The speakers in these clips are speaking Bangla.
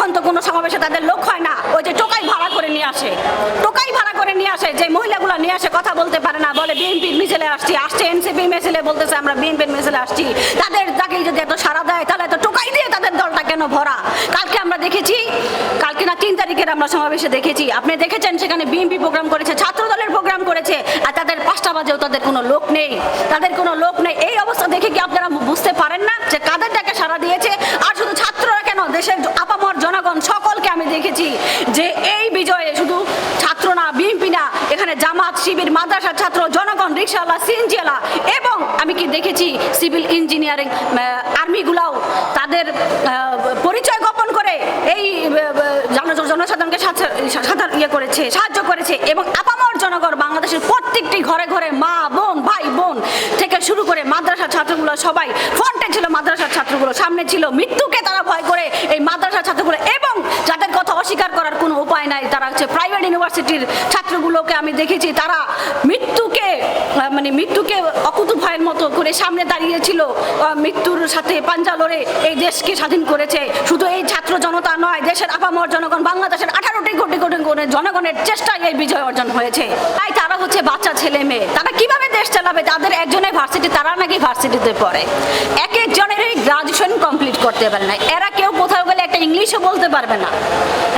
এখন তো কোনো সমাবেশে তাদের লোক হয় না। ওই যে টোকাই ভাড়া করে নিয়ে আসে। টোকাই ভাড়া করে নিয়ে আসে। যে মহিলাগুলো নিয়ে আসে, কথা বলতে পারে না। বলে, বিএনপির মিছিলে আসছি। আসছে এনসিপি মিছিলে বলতেছে, আমরা বিএনপির মিছিলে আসছি। তাদের তাকে যদি এত সারা দেয়, তাহলে তো টোকাই দিয়ে তাদের দলটা কেন ভরা? কালকে আমরা দেখেছি, কালকে না তিন তারিখের আমরা সমাবেশে দেখেছি। আপনি দেখেছেন, সেখানে বিএনপি প্রোগ্রাম করেছে ছাত্র দলের প্রোগ্রাম করেছে, আর তাদের পাঁচটা বাজেও তাদের কোনো লোক নেই। তাদের কোনো লোক নেই। এই অবস্থা দেখে কি আপনারা বুঝতে পারেন না যে কাদের ডাকে সারা দিয়েছে আর শুধু ছাত্ররা কেন দেশের আপামর জনগণ সকলকে আমি দেখেছি যে এই বিজয়ে, শুধু ছাত্র না, বিএনপি না, এখানে জামাত, শিবির, মাদ্রাসার ছাত্র, জনগণ, রিক্সাওয়ালা, সিএনজিওয়ালা এবং আমি কি দেখেছি সিভিল ইঞ্জিনিয়ারিং আর্মিগুলাও তাদের পরিচয় গোপন করে এই জনসাধারণকে সাথে- ইয়ে করেছে, সাহায্য করেছে এবং আপামর জনগণ, বাংলাদেশের প্রত্যেকটি ঘরে ঘরে মা, বোন, ভাই, বোন থেকে শুরু করে মাদ্রাসার ছাত্রগুলো সবাই ফ্রন্টে ছিল মাদ্রাসার ছাত্রগুলো, সামনে ছিল মৃত্যুকে তারা ভয় করে এই মাদ্রাসার ছাত্রগুলো এবং অস্বীকার করার কোনো উপায় নাই। তারা হচ্ছে প্রাইভেট ইউনিভার্সিটির ছাত্রগুলোকে আমি দেখেছি, তারা মৃত্যুকে মানে মৃত্যুকে অকুতু ভয়ের মতো করে সামনে দাঁড়িয়েছিল। মৃত্যুর সাথে পাঞ্জা লড়ে এই দেশকে স্বাধীন করেছে। শুধু এই ছাত্র জনতা নয়, দেশের আপামর জনগণ, বাংলাদেশের আঠারোটি কোটি কোটি জনগণের চেষ্টায় এই বিজয় অর্জন হয়েছে। তাই তারা হচ্ছে বাচ্চা ছেলে মেয়ে। তারা কীভাবে দেশ চালাবে? তাদের একজনের ভার্সিটি তারা নাকি ভার্সিটিতে পড়ে। এক একজনেরই গ্রাজুয়েশন কমপ্লিট করতে পারে না এরা কেউ কোথাও ইংলিশও বলতে পারবে না।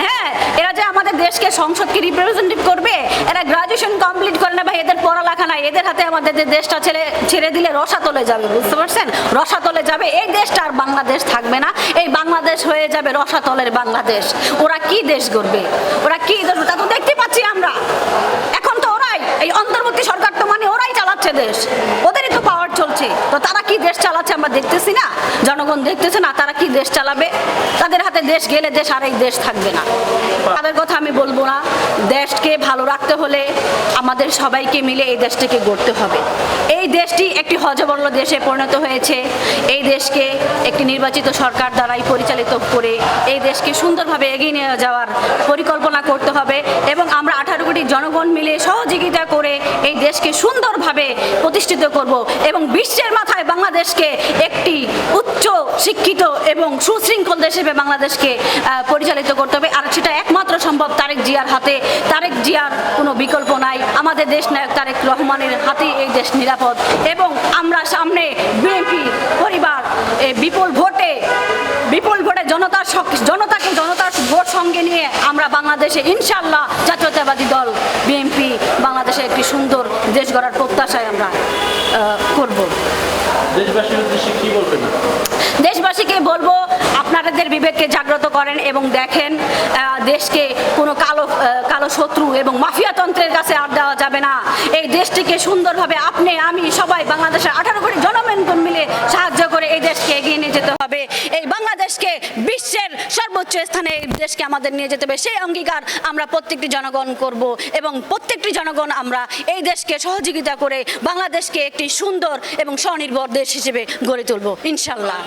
হ্যাঁ এরা যে আমাদের দেশকে সংসদকে রিপ্রেজেন্টেটিভ করবে, এরা গ্রাজুয়েশন কমপ্লিট করে না ভাই এদের পড়ালেখা নাই, এদের হাতে আমাদের যে দেশটা ছেড়ে ছেড়ে দিলে রসাতলে যাবে, বুঝতে পারছেন? রসাতলে যাবে, এই দেশটা আর বাংলাদেশ থাকবে না, এই বাংলাদেশ হয়ে যাবে রসাতলের বাংলাদেশ। ওরা কি দেশ গড়বে? ওরা কি দেশ তা তো দেখতে পাচ্ছি আমরা। এখন তো ওরাই, এই অন্তর্বর্তী সরকার তো মানে ওরাই চালাচ্ছে দেশ। ওদেরই তো পাওয়ার চলছে। তো তারা দেশ চালাচ্ছে আমরা দেখতেছি না। জনগণ দেখতেছে না তারা কি দেশ চালাবে? তাদের হাতে দেশ গেলে দেশ আর এই দেশ থাকবে না। তাদের কথা আমি বলব না। দেশকে ভালো রাখতে হলে আমাদের সবাইকে মিলে এই দেশটাকে গড়তে হবে। এই দেশটি একটি হজবরল দেশে পরিণত হয়েছে। এই দেশকে একটি নির্বাচিত সরকার দ্বারাই পরিচালিত করে এই দেশকে সুন্দরভাবে এগিয়ে নিয়ে যাওয়ার পরিকল্পনা করতে হবে এবং আমরা আঠারো কোটি জনগণ মিলে সহযোগিতা করে এই দেশকে সুন্দরভাবে প্রতিষ্ঠিত করব এবং বিশ্বের মাথায় বাংলাদেশকে একটি উচ্চ শিক্ষিত এবং সুশৃঙ্খল দেশ হিসেবে বাংলাদেশকে পরিচালিত করতে হবে। আর সেটা একমাত্র সম্ভব তারেক জিয়ার হাতে তারেক জিয়ার কোনো বিকল্প নাই। আমাদের দেশ নায়ক তারেক রহমানের হাতেই এই দেশ নিরাপদ। এবং আমরা সামনে বিএনপি পরিবার বিপুল ভোটে বিপুল ভোটে জনতার জনতাকে জনতার ভোট সঙ্গে নিয়ে আমরা বাংলাদেশে ইনশাল্লাহ জাতীয়তাবাদী দল বিএনপি বাংলাদেশে একটি সুন্দর দেশ গড়ার প্রত্যাশায় আমরা করব। দেশবাসীর উদ্দেশ্যে কি বলবেন? দেশবাসীকে বলব আপনাদের বিবেককে জাগ্রত করেন এবং দেখেন দেশকে কোনো কালো কালো শত্রু এবং মাফিয়াতন্ত্রের কাছে আর দেওয়া যাবে না। এই দেশটিকে সুন্দরভাবে আপনি, আমি সবাই বাংলাদেশের আঠারো কোটি জনমেনগণ মিলে সাহায্য করে এই দেশকে এগিয়ে নিয়ে যেতে হবে। এই বাংলাদেশকে বিশ্বের সর্বোচ্চ স্থানে এই দেশকে আমাদের নিয়ে যেতে হবে। সেই অঙ্গীকার আমরা প্রত্যেকটি জনগণ করব এবং প্রত্যেকটি জনগণ আমরা এই দেশকে সহযোগিতা করে বাংলাদেশকে একটি সুন্দর এবং স্বনির্ভর দেশ হিসেবে গড়ে তুলব ইনশাল্লাহ